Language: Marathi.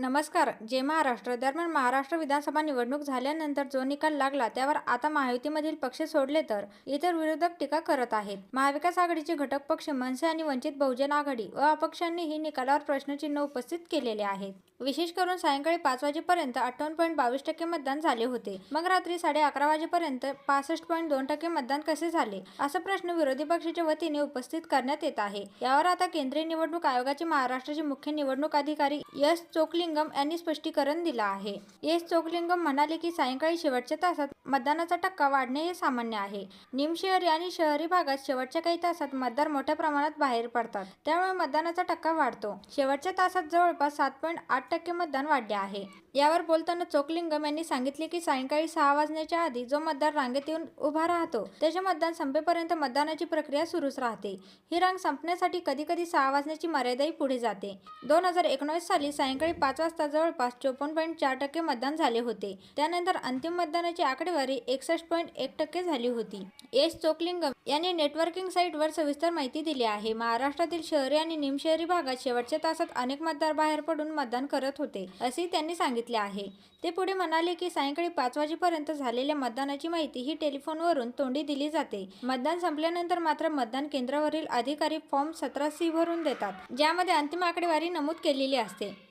नमस्कार. जय महाराष्ट्र दरम्यान महाराष्ट्र विधानसभा निवडणूक झाल्यानंतर जो निकाल लागला त्यावर आता महायुतीमधील पक्ष सोडले तर इतर विरोधक टीका करत आहेत. महाविकास आघाडीचे घटक पक्ष मनसे आणि वंचित बहुजन आघाडी व अपक्षांनीही निकालावर प्रश्नचिन्ह उपस्थित केलेले आहेत. विशेष करून सायंकाळी पाच वाजेपर्यंत अठ्ठावन्न पॉईंट बावीस टक्के मतदान झाले होते. मग रात्री साडे अकरा वाजेपर्यंत पासष्ट पॉईंट दोन टक्के मतदान कसे झाले? असा प्रश्न विरोधी पक्षाच्या वतीने उपस्थित करण्यात येत आहे. यावर आता केंद्रीय निवडणूक आयोगाचे महाराष्ट्राचे मुख्य निवडणूक अधिकारी एस चोकलिंगम यांनी स्पष्टीकरण दिलं आहे. एस चोकलिंगम म्हणाले की सायंकाळी शेवटच्या तासात मतदानाचा टक्का वाढणे हे सामान्य आहे. निमशहरी आणि शहरी भागात शेवटच्या काही तासात मतदार मोठ्या प्रमाणात बाहेर पडतात. त्यामुळे मतदानाचा टक्का वाढतो. शेवटच्या तासात जवळपास सात पॉईंट आठ टक्के मतदान वाढले आहे. यावर बोलताना चोकलिंगम यांनी सांगितले की सायंकाळी सहा वाजण्याच्या आधी जो मतदार रांगेत येऊन उभा राहतो त्याचे मतदान संपेपर्यंत मतदानाची प्रक्रिया सुरूच राहते. ही रांग संपण्यासाठी कधी कधी सहा वाजण्याची मर्यादाही पुढे जाते. दोन हजार एकोणीस साली सायंकाळी पाच वाजता जवळपास चोपन्न पॉईंट चार टक्के मतदान झाले होते. त्यानंतर अंतिम मतदानाची आकडेवारी एकसष्ट पॉईंट एक टक्के झाली होती. एस. चोकलिंगम यांनी नेटवर्किंग साईटवर सविस्तर माहिती दिली आहे. महाराष्ट्रातील शहरी आणि निमशहरी भागात शेवटच्या तासात अनेक मतदार बाहेर पडून मतदान करत होते असेही त्यांनी सांगितले आहे. ते पुढे म्हणाले की सायंकाळी पाच वाजेपर्यंत झालेल्या मतदानाची माहिती ही टेलिफोनवरून तोंडी दिली जाते. मतदान संपल्यानंतर मात्र मतदान केंद्रावरील अधिकारी फॉर्म सतरा सी भरून देतात ज्यामध्ये अंतिम आकडेवारी नमूद केलेली असते.